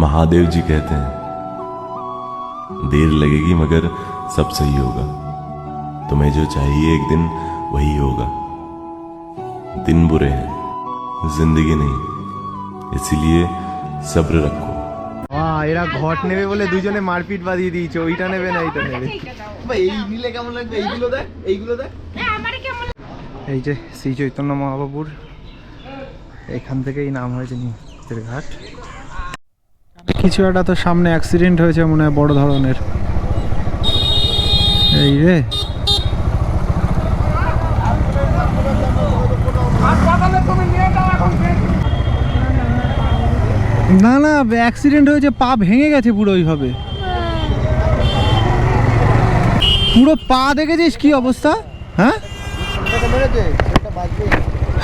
महादेव जी कहते हैं देर लगेगी मगर सब सही होगा तुम्हें जो चाहिए एक दिन वही होगा दिन बुरे हैं जिंदगी नहीं इसीलिए सब्र रखो বাহ, এরা ঘট নেবে বলে দুজনে মারপিট বাঁধিয়ে দিয়েছে ওইটা নেবে না এইটা নেবে এই নিলে কেমন লাগবে এইগুলো দেখ এইগুলো দেখ এই যে শ্রী চৈতন্য মহাবাবুর এখান থেকেই নাম হয়েছে নিমতের ঘাট কিছু একটা তো সামনে অ্যাক্সিডেন্ট হয়েছে মনে হয়, বড় ধরনের। এই রে। না না অ্যাক্সিডেন্ট হয়েছে, পা ভেঙে গেছে পুরো ওইভাবে। পুরো পা দেখেছিস কি অবস্থা? হ্যাঁ।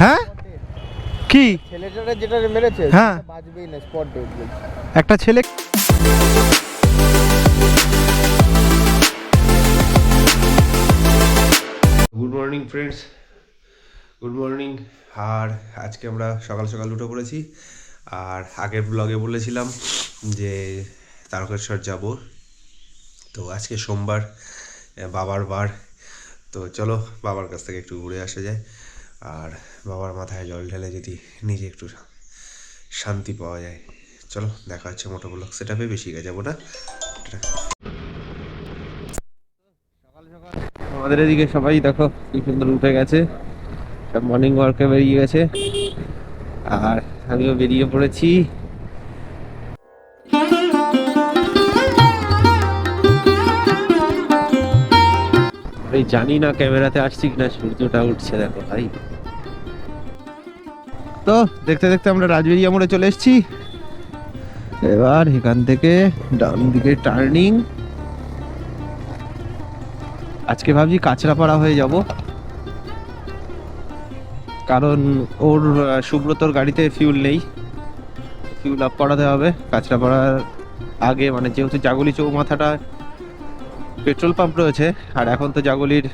হ্যাঁ? কি? ছেলেটারে যেটা মেরেছে হ্যাঁ। বাজবেই না স্পট ডেট একটা ছেলে good morning friends good morning আর আজকে আমরা সকাল সকাল উঠে পড়েছি আর আগের ব্লগে বলেছিলাম যে তারকেশ্বর যাব। তো আজকে সোমবার বাবার বার। তো চলো বাবার কাছ থেকে একটু ঘুরে আসা যায়। আর বাবার মাথায় জল ঢেলে যদি নিজে একটু শান্তি পাওয়া যায়। চলো, দেখা হচ্ছে মোটো ব্লগ পেয়ে বেশি যাব না। আমাদের এদিকে সবাই দেখো কি সুন্দর উঠে গেছে। সব মর্নিং ওয়ার্কে বেরিয়ে গেছে। আর আমিও বেরিয়ে পড়েছি। আমি জানি না ক্যামেরাতে আসছি কিনা, সূর্যটা উঠছে দেখো ভাই তো দেখতে দেখতে আমরা রাজবেরিয়া মোড়ে চলে এসেছি। এবার এখান থেকে ডান দিকে টার্নিং আজকে ভাবছি কাঁচরাপাড়া হয়ে যাব। কারণ ওর সুব্রতর গাড়িতে ফিউল নেই। ফিউল আপ করাতে হবে। কাঁচরাপাড়ার আগে মানে যেহেতু জাগলি চৌমাথাটা পেট্রোল পাম্প রয়েছে, আর এখন তো জাগলির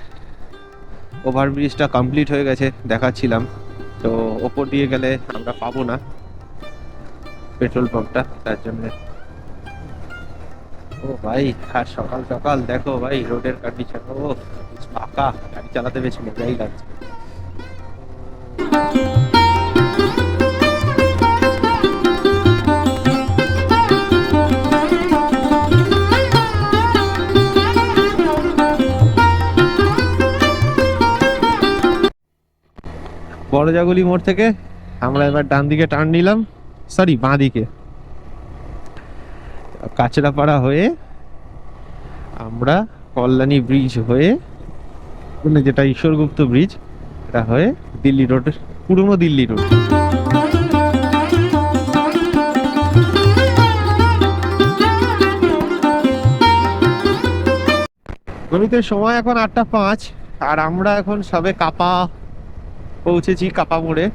ওভারব্রিজটা কমপ্লিট হয়ে গেছে, দেখাচ্ছিলাম। তো ওপর দিয়ে গেলে আমরা পাবো না পেট্রোল পাম্পটা, তার জন্য। ও ভাই, আর সকাল সকাল দেখো ভাই, রোডের কন্ডিশন ও ফাঁকা গাড়ি চালাতে বেশ মজাই লাগছে। বড় মোড় থেকে আমরা এবার ডান দিকে টার্ন নিলাম। সরি বাঁ দিকে। কাচরাপাড়া হয়ে আমরা কল্যাণী ব্রিজ হয়ে মানে যেটা ঈশ্বরগুপ্ত ব্রিজ, এটা হয়ে দিল্লি রোড, পুরনো দিল্লি রোড। গণিতের সময় এখন আটটা পাঁচ, আর আমরা এখন সবে কাপা পৌঁছেছি কাপা মোড়ে।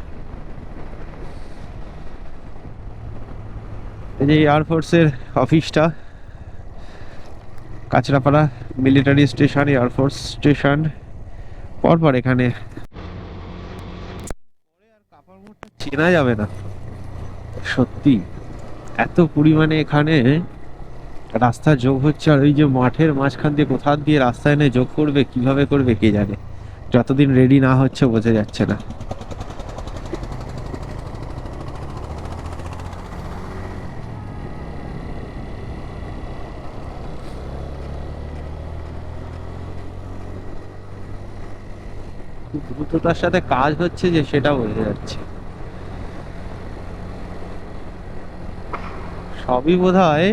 এই যে এয়ারফোর্সের অফিসটা Kanchrapara military station air force station পরপর এখানে। চেনা যাবে না। সত্যি, এত পরিমাণে এখানে রাস্তা যোগ হচ্ছে আর ওই যে মাঠের মাঝখান দিয়ে কোথা দিয়ে রাস্তা এনে যোগ করবে, কীভাবে করবে কে জানে। যতদিন রেডি না হচ্ছে, বোঝা যাচ্ছে না। দ্রুততার সাথে কাজ হচ্ছে যে, সেটা বোঝা যাচ্ছে। সবই বোধ হয়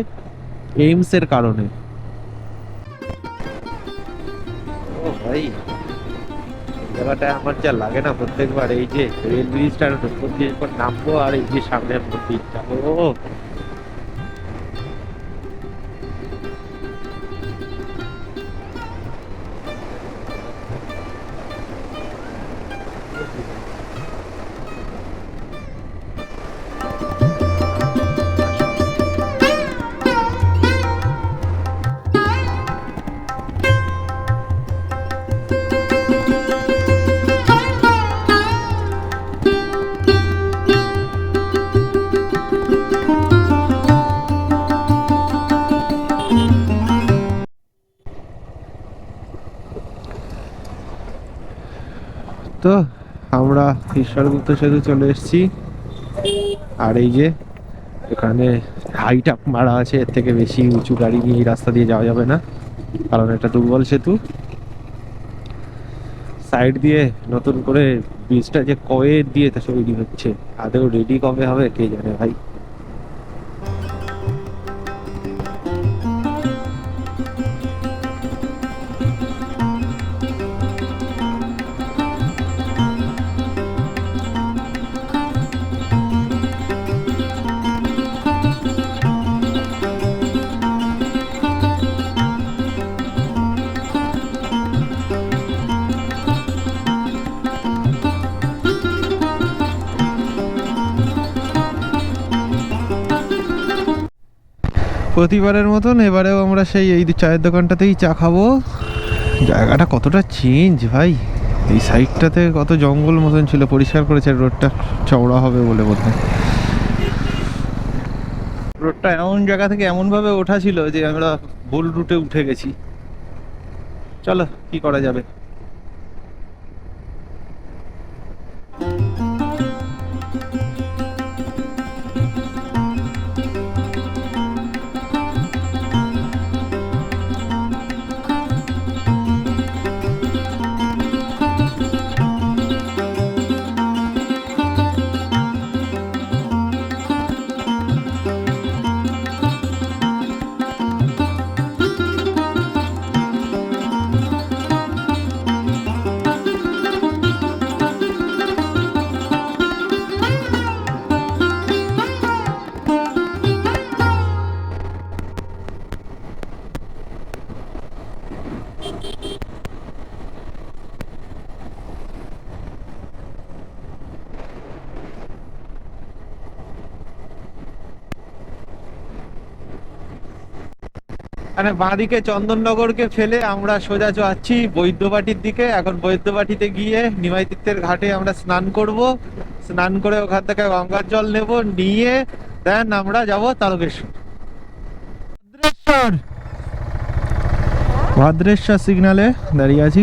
এইমস এর কারণে। জায়গাটা আমার যা লাগে না প্রত্যেকবার, এই যে রেল ব্রিজটার নতুন দিয়ে পর নামবো আর এই যে সামনে মন্দিরটা ও ঈশ্বরগুপ্ত সেতু চলে এসেছি। আর এই যে, এখানে হাইট আপ মারা আছে, এর থেকে বেশি উঁচু গাড়ি নিয়ে রাস্তা দিয়ে যাওয়া যাবে না, কারণ এটা দুর্বল সেতু। সাইড দিয়ে নতুন করে ব্রিজটা যে কয়ে দিয়ে তা তৈরি হচ্ছে আদেও রেডি কবে হবে, কে জানে ভাই? প্রতিবারের মতন এবারেও আমরা সেই এই চায়ের দোকানটাতেই চা খাব। জায়গাটা কতটা চেঞ্জ ভাই। এই সাইডটাতে কত জঙ্গল মতন ছিল, পরিষ্কার করেছে রোডটা। চওড়া হবে বলে বোধ রোডটা এমন জায়গা থেকে এমনভাবে ওঠা ছিল যে আমরা ভুল রুটে উঠে গেছি। চলো, কি করা যাবে? মানে বাঁদিকে চন্দননগরকে ফেলে আমরা সোজা যাচ্ছি বৈদ্যবাটির দিকে। এখন বৈদ্যবাটিতে গিয়ে নিমাই তীর্থের ঘাটে আমরা স্নান করব। স্নান করে ওখান থেকে গঙ্গার জল নেব, নিয়ে দেন আমরা যাব তারকেশ্বর। ভদ্রেশ্বর। ভদ্রেশ্বর সিগনালে দাঁড়িয়ে আছি।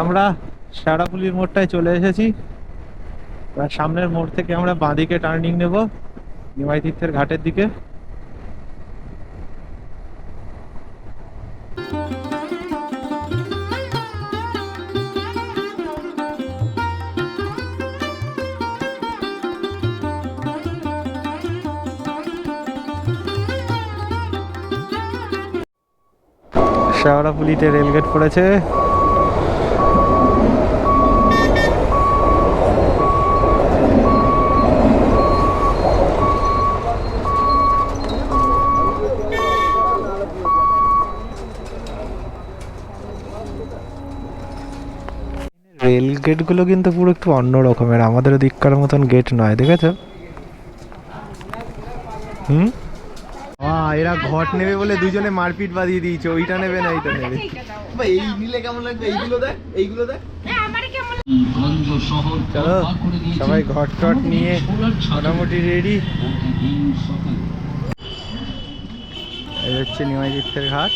আমরা শেওড়াপুলির মোড়টায় চলে এসেছি। এবার সামনের মোড় থেকে আমরা বাঁদিকে টার্নিং নেব, নিমাই তীর্থের ঘাটের দিকে। শেওড়াপুলিতে রেলগেট পড়েছে। গেটগুলো কিন্তু পুরো একটু অন্য রকমের আমাদের দিককার মতন গেট নয় দেখেছ? হুম? এরা ঘট নেবে বলে দুজনে মারপিট বাঁধিয়ে দিয়েছে ওইটা নেবে না এইটা নেবে। ভাই এই নিলে কেমন লাগবে? এইগুলো দেখ এইগুলো দেখ। চলো সবাই ঘট টট নিয়ে মোটামুটি রেডি এই হচ্ছে নিমাই তীর্থের ঘাট।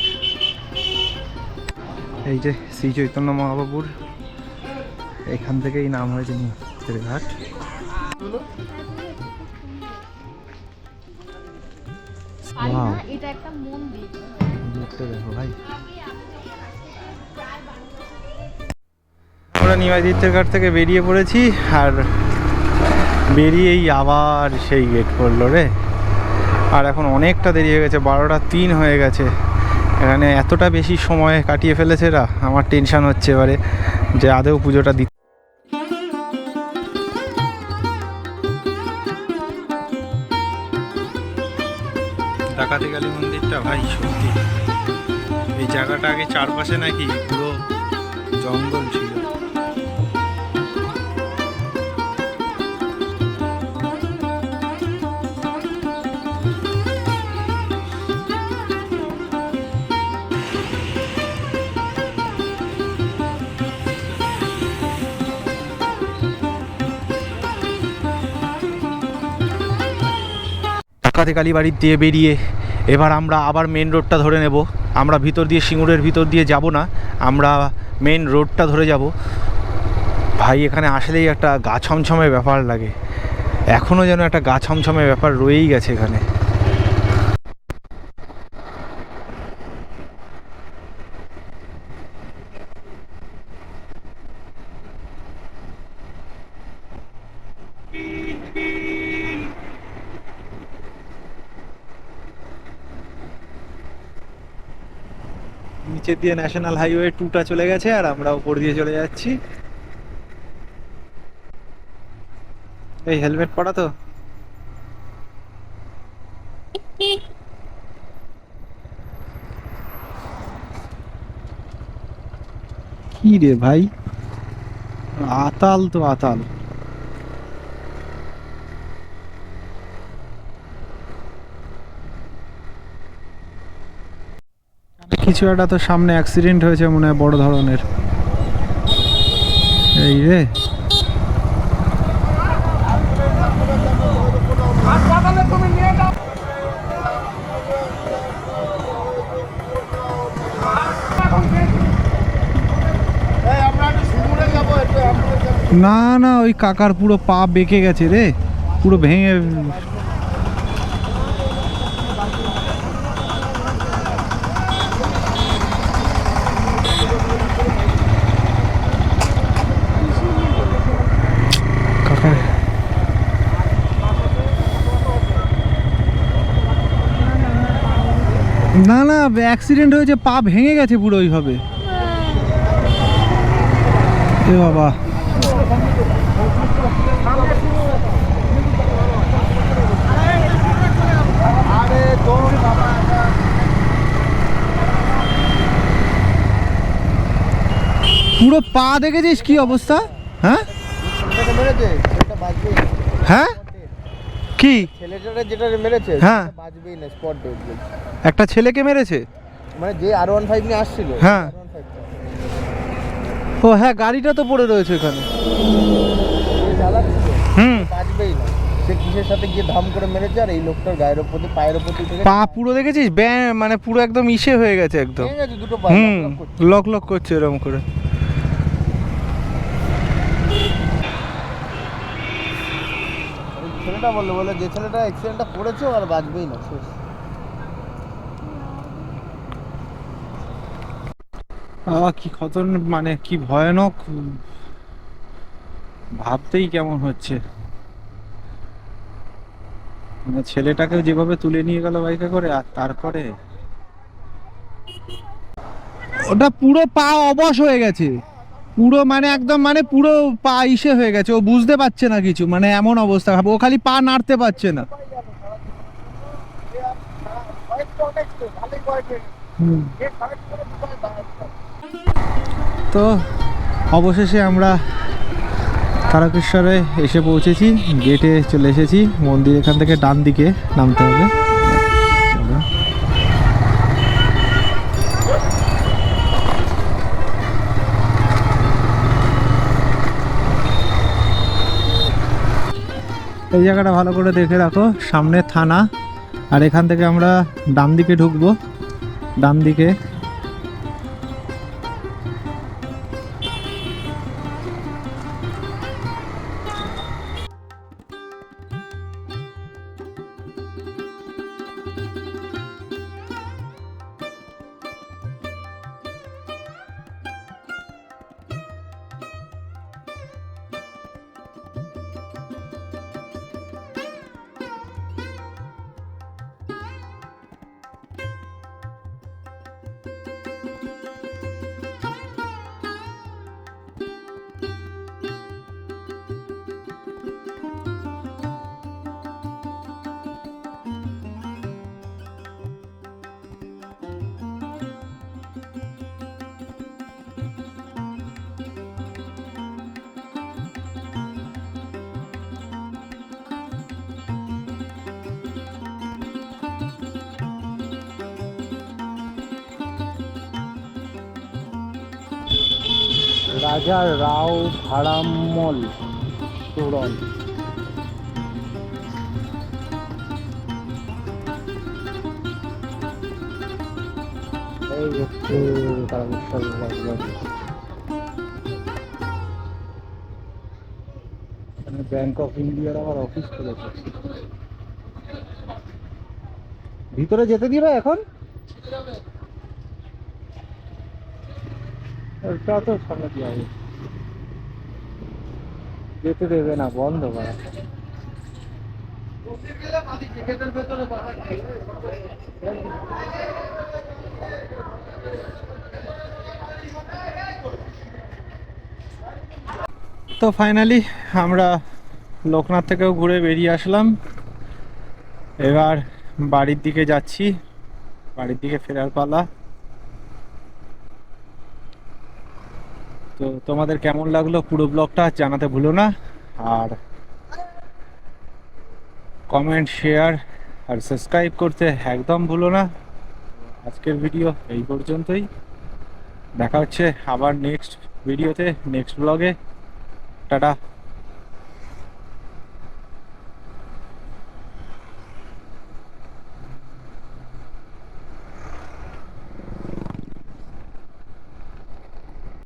এই যে শ্রী চৈতন্য মহাবাবুর এখান থেকেই নাম হয়েছে নিমাই ঘাট আমরা নিমাই তীর্থের ঘাট থেকে বেরিয়ে পড়েছি আর বেরিয়েই আবার সেই গেট পড়ল রে। আর এখন অনেকটা দেরি হয়ে গেছে বারোটা তিন হয়ে গেছে। এখানে এতটা বেশি সময় কাটিয়ে ফেলেছে এরা আমার টেনশন হচ্ছে এবারে যে আদেও পুজোটা দিতে ডাকাতি কালী মন্দিরটা ভাই সত্যি। এই জায়গাটা আগে চারপাশে নাকি পুরো জঙ্গল ডাক্কাতে কালীবাড়ির দিয়ে বেরিয়ে এবার আমরা আবার মেন রোডটা ধরে নেব। আমরা ভিতর দিয়ে সিঙ্গুরের ভিতর দিয়ে যাব না, আমরা মেন রোডটা ধরে যাব। ভাই, এখানে আসলেই একটা গা ছমছমে ব্যাপার লাগে। এখনও যেন একটা গা ছমছমে ব্যাপার রয়েই গেছে এখানে। নিচে দিয়ে ন্যাশনাল হাইওয়ে টুটা চলে গেছে, আর আমরা উপর দিয়ে চলে যাচ্ছি। এই হেলমেট পরা তো? কি রে ভাই? আতাল তো আতাল। কিছু একটা তো সামনে অ্যাক্সিডেন্ট হয়েছে মনে হয়, বড় ধরনের। এই রে। না না, ওই কাকার পুরো পা বেঁকে গেছে রে। পুরো ভেঙে না না অ্যাক্সিডেন্ট হয়েছে পা ভেঙে গেছে পুরো ওইভাবে। এ বাবা। পুরো পা দেখেছিস কি অবস্থা? হ্যাঁ। হ্যাঁ? কি? ছেলেটাকে যেটা মেরেছে হ্যাঁ। সেটা বাঁচবেই না স্পট ডেড একটা ছেলেকে মেরেছে? মানে যে আর ওয়ান ফাইভ নিয়ে আসছিল হ্যাঁ। R15 টা, ও হ্যাঁ গাড়িটা তো পড়ে রয়েছে এখানে। হুম। বাঁচবেই না। সে কিসের সাথে গিয়ে ধাম করে মেরেছে আর এই লোকটার গায়ের ওপর পায়ের ওপর দিয়ে পা পুরো দেখেছিস? ব্যাঁ মানে পুরো একদম ইসে হয়ে গেছে একদম। দুটো পা হুম লক লক করছে এরকম করে ওই ছেলেটা বলল বলে যে ছেলেটা অ্যাক্সিডেন্টটা করেছে আর বাঁচবেই না শেষ। বাবা কি খতর মানে কি ভয়ানক ভাবতেই কেমন হচ্ছে। মানে ছেলেটাকে যেভাবে তুলে নিয়ে গেল বাইকে করে আর তারপরে? ওটা পুরো পা অবশ হয়ে গেছে। পুরো মানে একদম মানে পুরো পা ইসে হয়ে গেছে, ও বুঝতে পারছে না কিছু মানে এমন অবস্থা, ও খালি পা নাড়তে পারছে না। তো অবশেষে আমরা তারকেশ্বরে এসে পৌঁছেছি গেটে চলে এসেছি, মন্দির এখান থেকে ডান দিকে নামতে হবে চলো। এই জায়গাটা ভালো করে দেখে রাখো, সামনে থানা, আর এখান থেকে আমরা ডান দিকে ঢুকবো। ডান দিকে রাজা রাও ভাড়াম্মল তোরণ এই হচ্ছে তারকেশ্বর ব্যাংক অফ ইন্ডিয়ার আবার অফিস খুলেছে। ভিতরে যেতে দিবে এখন? ওটা তো সামনে দিয়ে যেতে দেবে না, বন্ধ করা। তো ফাইনালি আমরা লোকনাথ থেকেও ঘুরে বেরিয়ে আসলাম। এবার বাড়ির দিকে যাচ্ছি। বাড়ির দিকে ফেরার পালা। তো তোমাদের কেমন লাগল পুরো ব্লগটা জানাতে ভুলো না। আর কমেন্ট শেয়ার আর সাবস্ক্রাইব করতে একদম ভুলো না। আজকের ভিডিও এই পর্যন্তই। দেখা হচ্ছে আবার নেক্সট ভিডিওতে নেক্সট ব্লগে টাটা।